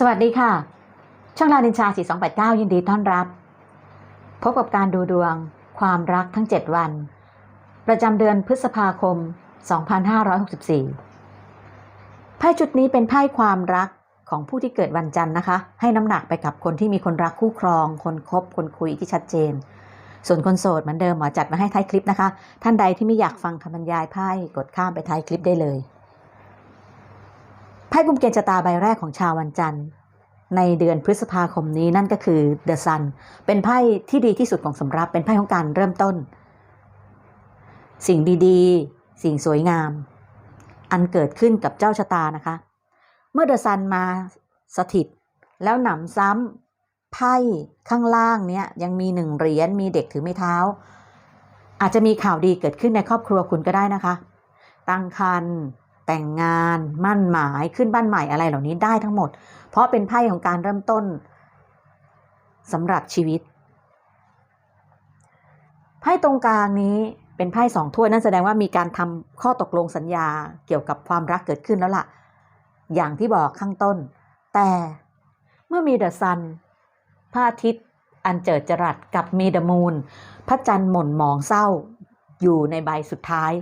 สวัสดีค่ะ ช่องลานินชา 4289 ยินดีต้อนรับ พบกับการดูดวง ความรักทั้ง 7 วัน ประจำเดือนพฤษภาคม 2564 ไพ่ชุดนี้เป็นไพ่ความรักของผู้ที่เกิดวันจันทร์นะคะ ให้น้ำหนักไปกับคนที่มีคนรักคู่ครอง คนคบ คนคุยที่ชัดเจน ส่วนคนโสดเหมือนเดิมหมอจัดมาให้ท้ายคลิปนะคะ ท่านใดที่ไม่อยากฟังคำบรรยายไพ่กดข้ามไปท้ายคลิปได้เลย พ่กุมเกณฑ์ชะตาใบแรกของชาววันจันทร์ในเดือนพฤษภาคมนี้นั่นก็คือ The Sun เป็นไพ่ที่ดีที่สุดของสำรับเป็นไพ่ของการเริ่มต้น สิ่งดีๆ สิ่งสวยงาม อันเกิดขึ้นกับเจ้าชะตานะคะ เมื่อ The Sun มาสถิต แล้วหนำซ้ำไพ่ข้างล่างเนี้ยยังมีหนึ่งเหรียญมีเด็กถือไม้เท้า อาจจะมีข่าวดีเกิดขึ้นในครอบครัวคุณก็ได้นะคะ ตั้งครรภ์ แต่งงานมั่นหมายขึ้นบ้านใหม่อะไรเหล่านี้ได้ทั้งหมด เพราะเป็นไพ่ของการเริ่มต้นสำหรับชีวิตไพ่ตรงกลางนี้เป็นไพ่สองถ้วยนั่นแสดงว่ามีการทำข้อตกลงสัญญาเกี่ยวกับความรักเกิดขึ้นแล้วล่ะ อย่างที่บอกข้างต้น แต่เมื่อมีเดอะซันพระอาทิตย์อันเจิดจรัสกับมีเดอะมูนพระจันทร์หม่นหมองเศร้าอยู่ในใบสุดท้าย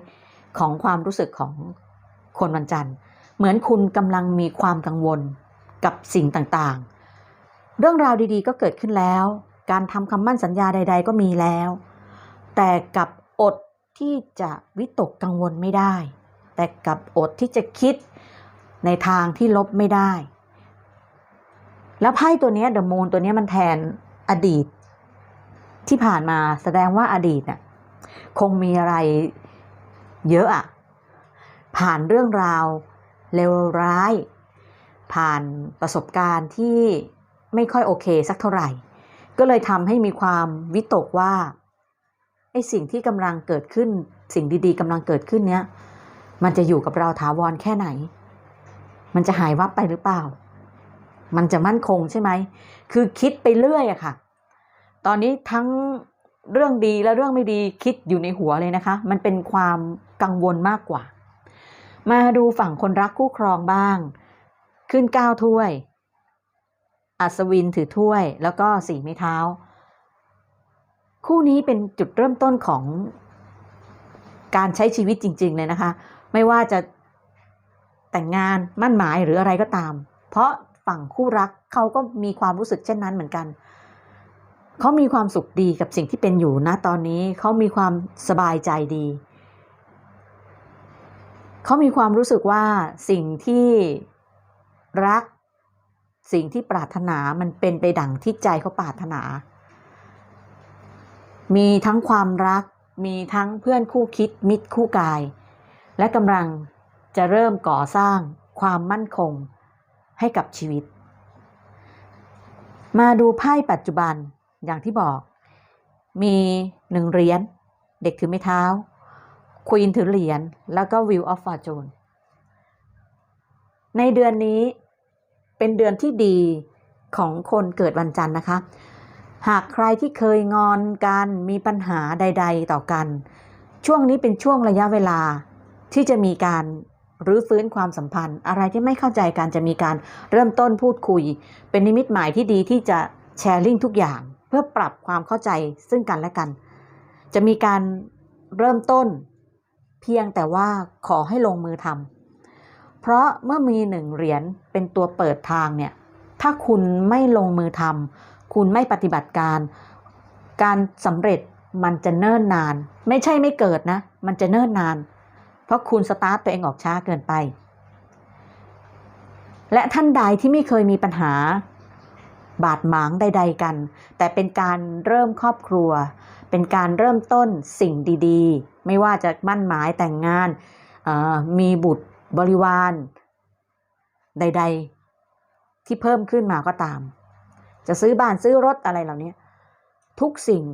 ของความรู้สึกของ คนวันจันทร์ เหมือนคุณกำลังมีความกังวลกับสิ่งต่างๆ เรื่องราวดีๆ ก็เกิดขึ้นแล้ว การทำคำมั่นสัญญาใด ๆ ก็มีแล้ว แต่กับอดที่จะวิตกกังวลไม่ได้ แต่กับอดที่จะคิดในทางที่ลบไม่ได้ แล้วไพ่ตัวนี้เดอะมูนตัวนี้มันแทนอดีต ที่ผ่านมาแสดงว่าอดีตน่ะคงมีอะไรเยอะอะ ผ่านเรื่องราวเลวร้าย ผ่านประสบการณ์ที่ไม่ค่อยโอเคสักเท่าไหร่ ก็เลยทำให้มีความวิตกว่าไอ้สิ่งที่กำลังเกิดขึ้นสิ่งดีๆกำลังเกิดขึ้นเนี้ยมันจะอยู่กับเราถาวรแค่ไหน มันจะหายวับไปหรือเปล่า มันจะมั่นคงใช่ไหม คือคิดไปเรื่อยอะค่ะ ตอนนี้ทั้งเรื่องดีและเรื่องไม่ดีคิดอยู่ในหัวเลยนะคะ มันเป็นความกังวลมากกว่า มาดูฝั่งคนรักคู่ครองบ้าง ขึ้นเก้าถ้วย อัศวินถือถ้วย แล้วก็สีไม้เท้า คู่นี้เป็นจุดเริ่มต้นของการใช้ชีวิตจริง ๆ เลยนะคะ ไม่ว่าจะแต่งงานมั่นหมายหรืออะไรก็ตาม เพราะฝั่งคู่รักเขาก็มีความรู้สึกเช่นนั้นเหมือนกันเขามีความสุขดีกับสิ่งที่เป็นอยู่นะตอนนี้เขามีความสบายใจดี เขามีความรู้สึกว่าสิ่งที่รัก สิ่งที่ปรารถนามันเป็นไปดั่งที่ใจเขาปรารถนา มีทั้งความรัก มีทั้งเพื่อนคู่คิดมิตรคู่กาย และกำลังจะเริ่มก่อสร้างความมั่นคงให้กับชีวิต มาดูไพ่ปัจจุบันอย่างที่บอก มีหนึ่งเหรียญเด็กถือไม้เท้า ควีนถือเหรียญแล้วก็วิวออฟฟอร์จูนในเดือนนี้เป็นเดือนที่ดีของคนเกิดวันจันทร์นะคะ หากใครที่เคยงอนกันมีปัญหาใด ๆ ต่อกัน ช่วงนี้เป็นช่วงระยะเวลาที่จะมีการรื้อฟื้นความสัมพันธ์ อะไรที่ไม่เข้าใจกันจะมีการเริ่มต้นพูดคุย เป็นนิมิตหมายที่ดีที่จะแชร์ลิงทุกอย่าง เพื่อปรับความเข้าใจซึ่งกันและกัน จะมีการเริ่มต้น เพียงแต่ว่าขอให้ลงมือทำเพราะเมื่อมีหนึ่งเหรียญเป็นตัวเปิดทางเนี่ย ถ้าคุณไม่ลงมือทำคุณไม่ปฏิบัติการ การสำเร็จมันจะเนิ่นนาน ไม่ใช่ไม่เกิดนะ มันจะเนิ่นนาน เพราะคุณสตาร์ทตัวเองออกช้าเกินไป และท่านใดที่ไม่เคยมีปัญหา บาดหมางใด ๆ กัน แต่เป็นการเริ่มครอบครัว เป็นการเริ่มต้นสิ่งดีๆ ไม่ว่าจะมั่นหมายแต่งงาน มีบุตรบริวารใด ๆ ที่เพิ่มขึ้นมาก็ตาม จะซื้อบ้านซื้อรถอะไรเหล่านี้ทุกสิ่ง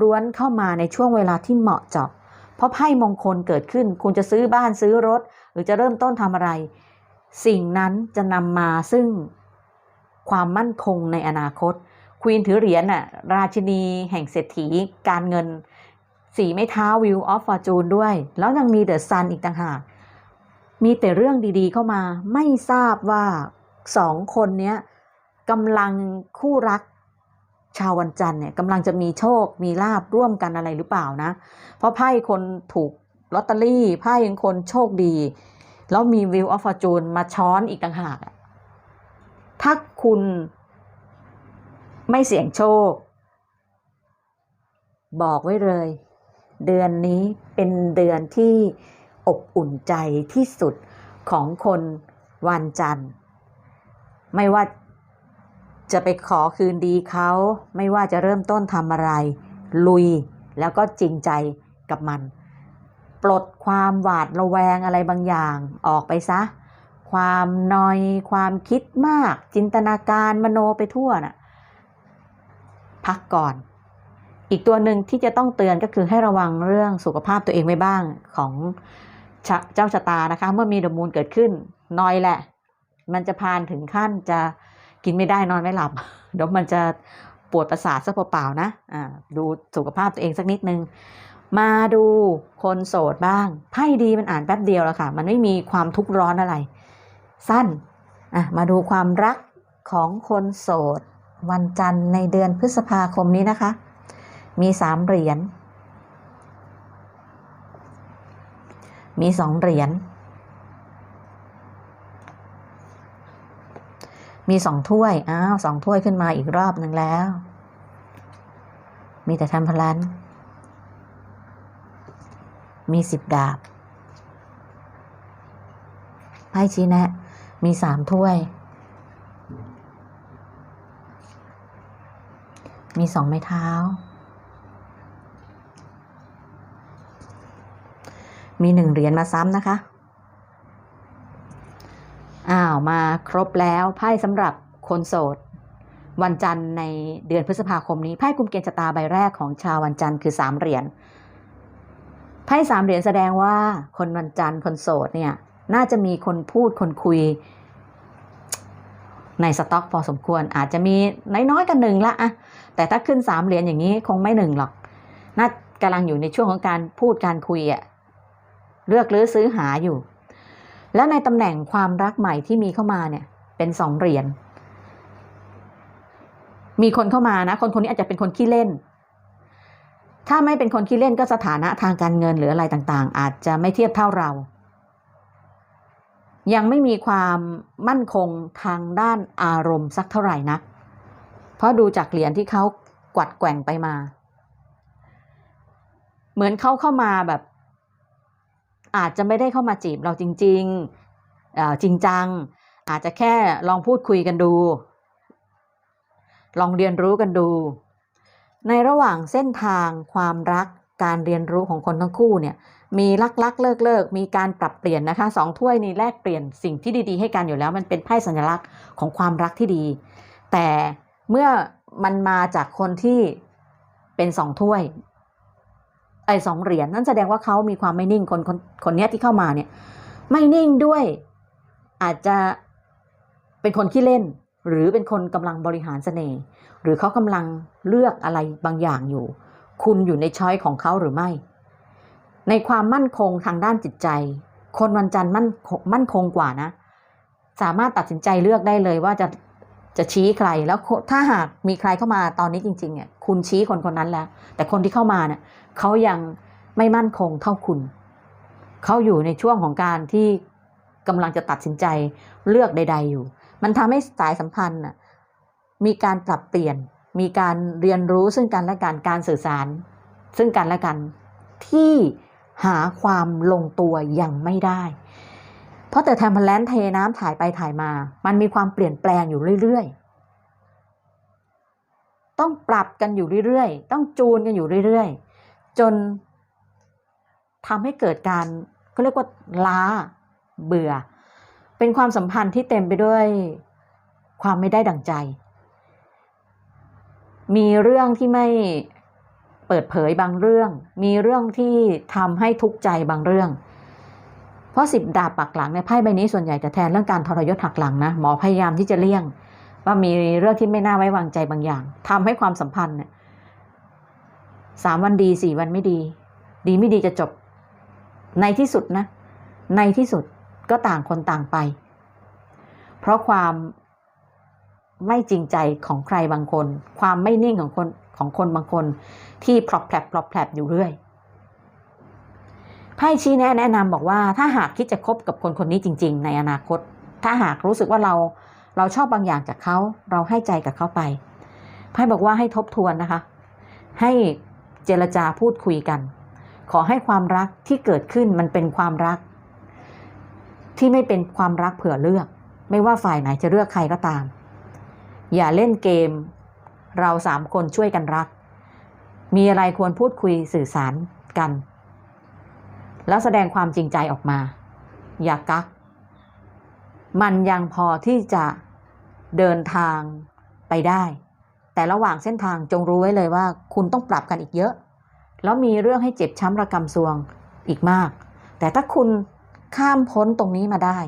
ล้วนเข้ามาในช่วงเวลาที่เหมาะเจาะเพราะไพ่มงคลเกิดขึ้น คุณจะซื้อบ้านซื้อรถ หรือจะเริ่มต้นทำอะไร สิ่งนั้นจะนำมาซึ่ง ความมั่นคงในอนาคต ควีนถือเหรียญน่ะราชินีแห่งเศรษฐีการเงิน สีไม้เท้าวิวออฟฟอร์จูนด้วย แล้วยังมีเดอะซันอีกต่างหาก มีแต่เรื่องดีๆเข้ามาไม่ทราบว่าสองคนเนี้ยกำลังคู่รักชาววันจันทร์เนี่ยกำลังจะมีโชคมีลาบร่วมกันอะไรหรือเปล่านะ เพราะไพ่คนถูกลอตเตอรี่ไพ่ยังคนโชคดี แล้วมีวิวออฟฟอร์จูนมาช้อนอีกต่างหากอะ ถ้าคุณไม่เสี่ยงโชค บอกไว้เลย เดือนนี้เป็นเดือนที่อบอุ่นใจที่สุดของคนวันจันทร์ ไม่ว่าจะไปขอคืนดีเขา ไม่ว่าจะเริ่มต้นทำอะไร ลุยแล้วก็จริงใจกับมัน ปลดความหวาดระแวงอะไรบางอย่างออกไปซะ ความนอยความคิดมาก จินตนาการมโนไปทั่วน่ะพักก่อน อีกตัวหนึ่งที่จะต้องเตือนก็คือให้ระวังเรื่องสุขภาพตัวเองไว้บ้างของเจ้าชะตานะคะ เมื่อมีดมูนเกิดขึ้นนอยแหละ มันจะพานถึงขั้นจะกินไม่ได้นอนไม่หลับเดี๋ยวมันจะปวดประสาทซะเปล่าๆนะอ่าดูสุขภาพตัวเองสักนิดนึง มาดูคนโสดบ้างไพ่ดีมันอ่านแป๊บเดียวแล้วค่ะ มันไม่มีความทุกข์ร้อนอะไร สั้นอะมาดูความรักของคนโสด วันจันทร์ในเดือนพฤษภาคมนี้นะคะ มีสามเหรียญ มีสองเหรียญ มีสองถ้วย อ้าวสองถ้วยขึ้นมาอีกรอบหนึ่งแล้ว มีแต่ทำพลัน มีสิบดาบไพ่ชี้แนะ มีสามถ้วย มีสองไม้เท้า มีหนึ่งเหรียญมาซ้ำนะคะ อ้าวมาครบแล้วไพ่สำหรับคนโสด วันจันทร์ในเดือนพฤษภาคมนี้ไพ่กุมเกณฑ์ชะตาใบแรกของชาววันจันทร์คือสามเหรียญไพ่สามเหรียญแสดงว่าคนวันจันทร์คนโสดเนี่ย น่าจะมีคนพูดคนคุย ในสต็อกพอสมควร อาจจะมีน้อยๆกันหนึ่งละอะแต่ถ้าขึ้นสามเหรียญอย่างนี้คงไม่หนึ่งหรอก น่ากำลังอยู่ในช่วงของการพูดการคุยอะเลือกหรือซื้อหาอยู่ แล้วในตำแหน่งความรักใหม่ที่มีเข้ามาเนี่ย เป็นสองเหรียญมีคนเข้ามานะ คนคนนี้อาจจะเป็นคนขี้เล่น ถ้าไม่เป็นคนขี้เล่นก็สถานะทางการเงินหรืออะไรต่างๆ อาจจะไม่เทียบเท่าเรา ยังไม่มีความมั่นคงทางด้านอารมณ์สักเท่าไหร่นักเพราะดูจากเหรียญที่เขากวัดแกว่งไปมา เหมือนเขาเข้ามาแบบ อาจจะไม่ได้เข้ามาจีบเราจริงๆจริงจัง อาจจะแค่ลองพูดคุยกันดู ลองเรียนรู้กันดู ในระหว่างเส้นทางความรัก การเรียนรู้ของคนทั้งคู่เนี่ยมีลักลักเลิกเลิกมีการปรับเปลี่ยนนะคะสองถ้วยนี้แลกเปลี่ยนสิ่งที่ดีๆ ให้กันอยู่แล้ว มันเป็นไพ่สัญลักษณ์ของความรักที่ดี แต่เมื่อมันมาจากคนที่เป็นสองถ้วยไอ้สองเหรียญนั่นแสดงว่าเขามีความไม่นิ่งคนคนคนนี้ที่เข้ามาเนี่ย ไม่นิ่งด้วย อาจจะเป็นคนขี้เล่น หรือเป็นคนกำลังบริหารเสน่ห์หรือเขากำลังเลือกอะไรบางอย่างอยู่ คุณอยู่ในช้อยของเขาหรือไม่ ในความมั่นคงทางด้านจิตใจ คนวันจันทร์มั่นคงมั่นคงกว่านะ สามารถตัดสินใจเลือกได้เลยว่าจะจะชี้ใครแล้วถ้าหากมีใครเข้ามาตอนนี้จริงๆเนี่ยคุณชี้คนคนนั้นแล้ว แต่คนที่เข้ามาเนี่ยเขายังไม่มั่นคงเท่าคุณ เขาอยู่ในช่วงของการที่กำลังจะตัดสินใจเลือกใด ๆอยู่ มันทำให้สายสัมพันธ์มีการปรับเปลี่ยน มีการเรียนรู้ซึ่งกันและกันการสื่อสาร ซึ่งกันและกันที่หาความลงตัวยังไม่ได้ เพราะแต่แทมเพลนเทน้ำถ่ายไปถ่ายมา มันมีความเปลี่ยนแปลงอยู่เรื่อยๆ ต้องปรับกันอยู่เรื่อยๆ ต้องจูนกันอยู่เรื่อยๆ จนทำให้เกิดการเขาเรียกว่าล้าเบื่อ เป็นความสัมพันธ์ที่เต็มไปด้วยความไม่ได้ดั่งใจ มีเรื่องที่ไม่เปิดเผยบางเรื่อง มีเรื่องที่ทำให้ทุกข์ใจบางเรื่อง เพราะสิบดาบปักหลังในไพ่ใบนี้ส่วนใหญ่จะแทนเรื่องการทรยศหักหลังนะหมอพยายามที่จะเลี่ยง ว่ามีเรื่องที่ไม่น่าไว้วางใจบางอย่างทำให้ความสัมพันธ์เนี่ยสามวันดีสี่วันไม่ดี ดีไม่ดีจะจบ ในที่สุดนะ ในที่สุดก็ต่างคนต่างไป เพราะความ ไม่จริงใจของใครบางคน ความไม่นิ่งของคนของคนบางคน ที่พลอแผลบพลอแผลบอยู่เรื่อยไพ่ชี้แนะแนะนำบอกว่าถ้าหากคิดจะคบกับคนคนนี้จริง ๆ ในอนาคต ถ้าหากรู้สึกว่าเราเราชอบบางอย่างจากเขาเราให้ใจกับเขาไปไพ่บอกว่าให้ทบทวนนะคะ ให้เจรจาพูดคุยกัน ขอให้ความรักที่เกิดขึ้นมันเป็นความรัก ที่ไม่เป็นความรักเผื่อเลือก ไม่ว่าฝ่ายไหนจะเลือกใครก็ตาม อย่าเล่นเกม เราสามคนช่วยกันรัก มีอะไรควรพูดคุยสื่อสารกัน แล้วแสดงความจริงใจออกมา อย่ากัก มันยังพอที่จะเดินทางไปได้ แต่ระหว่างเส้นทางจงรู้ไว้เลยว่า คุณต้องปรับกันอีกเยอะ แล้วมีเรื่องให้เจ็บช้ำระกำซวงอีกมาก แต่ถ้าคุณข้ามพ้นตรงนี้มาได้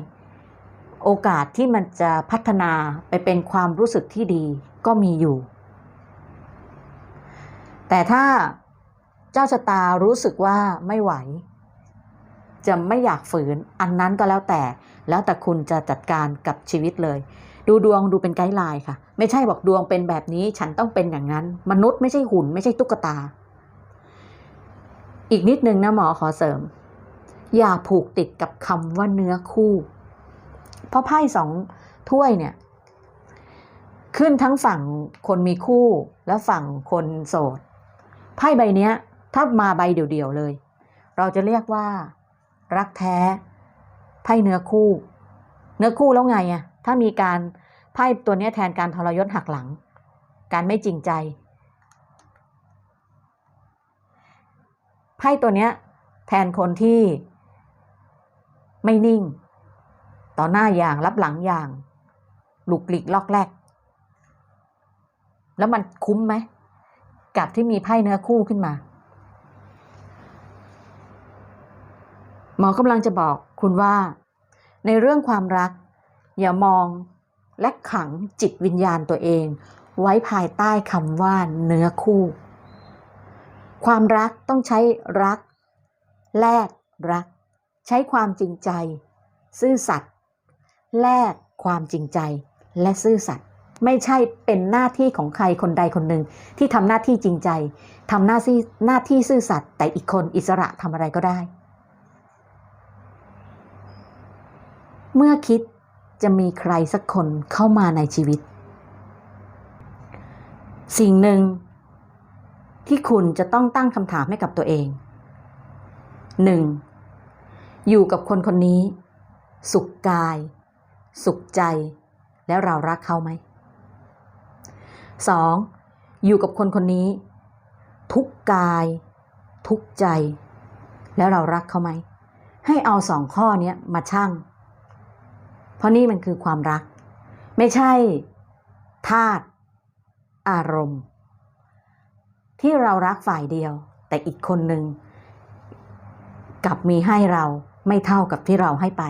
โอกาสที่มันจะพัฒนาไปเป็นความรู้สึกที่ดีก็มีอยู่ แต่ถ้าเจ้าชะตารู้สึกว่าไม่ไหว จะไม่อยากฝืนอันนั้นก็แล้วแต่ แล้วแต่คุณจะจัดการกับชีวิตเลย ดูดวงดูเป็นไกด์ไลน์ค่ะ ไม่ใช่บอกดวงเป็นแบบนี้ฉันต้องเป็นอย่างนั้น มนุษย์ไม่ใช่หุ่นไม่ใช่ตุ๊กตา อีกนิดนึงนะหมอขอเสริม อย่าผูกติดกับคำว่าเนื้อคู่ เพราะไพ่สองถ้วยเนี่ย ขึ้นทั้งฝั่งคนมีคู่และฝั่งคนโสดไพ่ใบเนี้ย ถ้ามาใบเดี่ยวๆเลย เราจะเรียกว่า รักแท้ไพ่เนื้อคู่ เนื้อคู่แล้วไงอะถ้ามีการไพ่ตัวเนี้ยแทนการทรยศหักหลัง การไม่จริงใจไพ่ตัวเนี้ย แทนคนที่ไม่นิ่ง ต่อหน้าอย่างรับหลังอย่างหลุกหลีกลอกแรก แล้วมันคุ้มไหมกับที่มีไพ่เนื้อคู่ขึ้นมา หมอกำลังจะบอกคุณว่า ในเรื่องความรัก อย่ามองและขังจิตวิญญาณตัวเอง ไว้ภายใต้คำว่าเนื้อคู่ ความรักต้องใช้รัก แลกรัก ใช้ความจริงใจ ซื่อสัตย์ แลกความจริงใจและซื่อสัตย์ไม่ใช่เป็นหน้าที่ของใครคนใดคนหนึ่งที่ทำหน้าที่จริงใจทำหน้าที่หน้าที่ซื่อสัตย์แต่อีกคนอิสระทำอะไรก็ได้ เมื่อคิดจะมีใครสักคนเข้ามาในชีวิต สิ่งหนึ่งที่คุณจะต้องตั้งคำถามให้กับตัวเองหนึ่งอยู่กับคนคนนี้ สุขกาย สุขใจ แล้วเรารักเขาไหมสองอยู่กับคนคนนี้ ทุกกาย ทุกใจ แล้วเรารักเขาไหม ให้เอาสองข้อนี้มาชั่ง เพราะนี่มันคือความรัก ไม่ใช่ธาตุอารมณ์ ที่เรารักฝ่ายเดียว แต่อีกคนหนึ่งกลับมีให้เราไม่เท่ากับที่เราให้ไป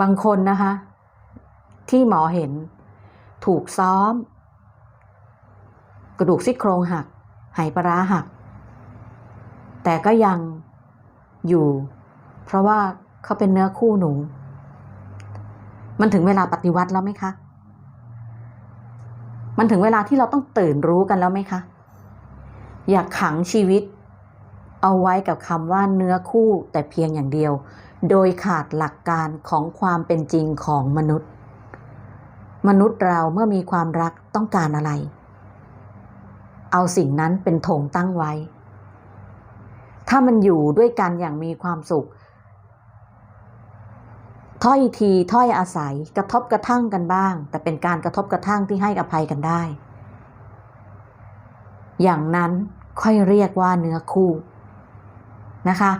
บางคนนะคะ ที่หมอเห็น ถูกซ้อม กระดูกซี่โครงหักไหปลาร้าหัก แต่ก็ยังอยู่ เพราะว่าเขาเป็นเนื้อคู่หนู มันถึงเวลาปฏิวัติแล้วไหมคะ มันถึงเวลาที่เราต้องตื่นรู้กันแล้วไหมคะ อยากขังชีวิตเอาไว้กับคำว่าเนื้อคู่แต่เพียงอย่างเดียว โดยขาดหลักการของความเป็นจริงของมนุษย์ มนุษย์เราเมื่อมีความรักต้องการอะไร เอาสิ่งนั้นเป็นธงตั้งไว้ ถ้ามันอยู่ด้วยกันอย่างมีความสุข ถ้อยทีถ้อยอาศัยกระทบกระทั่งกันบ้าง แต่เป็นการกระทบกระทั่งที่ให้อภัยกันได้ อย่างนั้นค่อยเรียกว่าเนื้อคู่นะคะ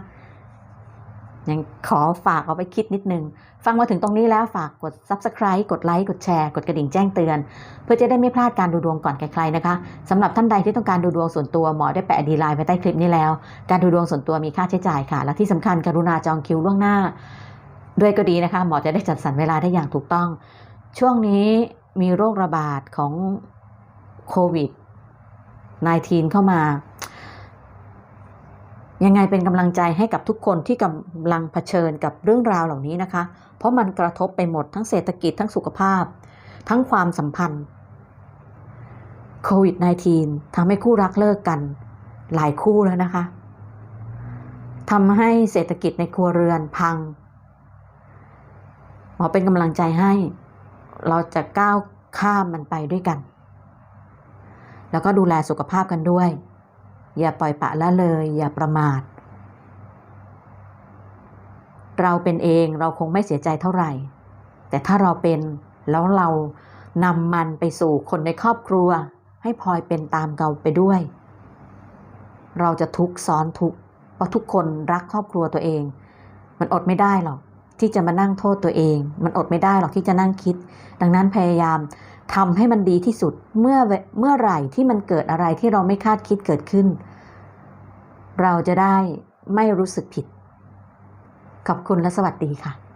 ยังขอฝากเอาไปคิดนิดนึง ฟังมาถึงตรงนี้แล้วฝากกด subscribe กดไลค์กดแชร์ กดกระดิ่งแจ้งเตือน เพื่อจะได้ไม่พลาดการดูดวงก่อนใครๆนะคะสำหรับท่านใดที่ต้องการดูดวงส่วนตัวหมอได้แปะดีไลน์ไปใต้คลิปนี้แล้ว การดูดวงส่วนตัวมีค่าใช้จ่ายค่ะ และที่สำคัญกรุณาจองคิวล่วงหน้า ด้วยก็ดีนะคะหมอจะได้จัดสรรเวลาได้อย่างถูกต้อง ช่วงนี้มีโรคระบาดของโควิด -19 เข้ามา ยังไงเป็นกำลังใจให้กับทุกคนที่กำลังเผชิญกับเรื่องราวเหล่านี้นะคะ เพราะมันกระทบไปหมดทั้งเศรษฐกิจทั้งสุขภาพ ทั้งความสัมพันธ์โควิด -19 ทำให้คู่รักเลิกกันหลายคู่แล้วนะคะทำให้เศรษฐกิจในครัวเรือนพังหมอเป็นกำลังใจให้ เราจะก้าวข้ามมันไปด้วยกัน แล้วก็ดูแลสุขภาพกันด้วย อย่าปล่อยปะละเลย อย่าประมาท เราเป็นเองเราคงไม่เสียใจเท่าไหร่ แต่ถ้าเราเป็นแล้วเรานำมันไปสู่คนในครอบครัว ให้พลอยเป็นตามเราไปด้วย เราจะทุกซ้อนทุกเพราะทุกคนรักครอบครัวตัวเอง มันอดไม่ได้หรอก ที่จะมานั่งโทษตัวเอง มันอดไม่ได้หรอกที่จะนั่งคิด ดังนั้นพยายามทำให้มันดีที่สุดเมื่อเวเมื่อไหร่ที่มันเกิดอะไรที่เราไม่คาดคิดเกิดขึ้น เราจะได้ไม่รู้สึกผิด ขอบคุณและสวัสดีค่ะ